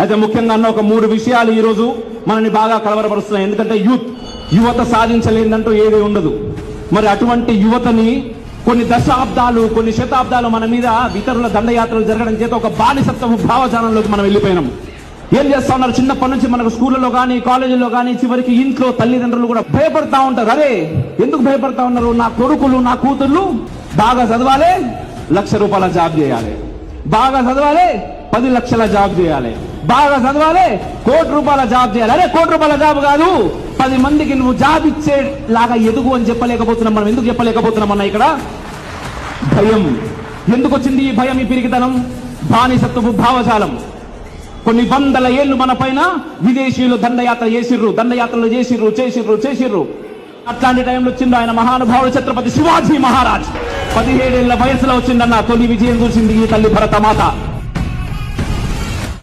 అయితే ముఖ్యంగా అన్న ఒక మూడు విషయాలు ఈరోజు మనల్ని మనని బాగా కలవరపరుస్తున్నాయి. ఎందుకంటే యూత్ యువత సాధించలేదంటూ ఏది ఉండదు. మరి అటువంటి యువతని కొన్ని దశాబ్దాలు కొన్ని శతాబ్దాలు మన మీద ఇతరుల దండయాత్రలు జరగడం చేత ఒక బానిసత్వపు భావజాలంలోకి మనం వెళ్ళిపోయినాం. ఏం చేస్తా ఉన్నారు చిన్నప్పటి నుంచి మనకు స్కూళ్ళలో కానీ కాలేజీలో కానీ చివరికి ఇంట్లో తల్లిదండ్రులు కూడా భయపడతా ఉంటారు. అరే ఎందుకు భయపడతా ఉన్నారు? నా కొడుకులు నా కూతుర్లు బాగా చదవాలి లక్ష రూపాయల జాబ్ చేయాలి. బాగా చదవాలి పది లక్షల జాబ్ చేయాలి. బాగా చదవాలి కోటి రూపాయల జాబ్ చేయాలి. అరే కోటి రూపాయల జాబ్ కాదు. పది మందికి నువ్వు జాబ్ ఇచ్చేలాగా ఎదుగు అని చెప్పలేకపోతున్నాం మనం. ఎందుకు చెప్పలేకపోతున్నాం అన్న ఇక్కడ? భయం. ఎందుకు వచ్చింది ఈ భయం ఈ పిరికితనం? బానిసత్వపు భావజాలం. కొన్ని వందల ఏళ్ళు మన పైన విదేశీయులు దండయాత్ర చేసిర్రు. దండయాత్రలు చేసిర్రు చేసిర్రు చేసిర్రు. అట్లాంటి టైంలో వచ్చిండు ఆయన మహానుభావుడు ఛత్రపతి శివాజీ మహారాజ్. పదిహేడేళ్ళ వయసులో వచ్చిందన్న తొలి విజయం చూసింది ఈ తల్లి భరతమాత.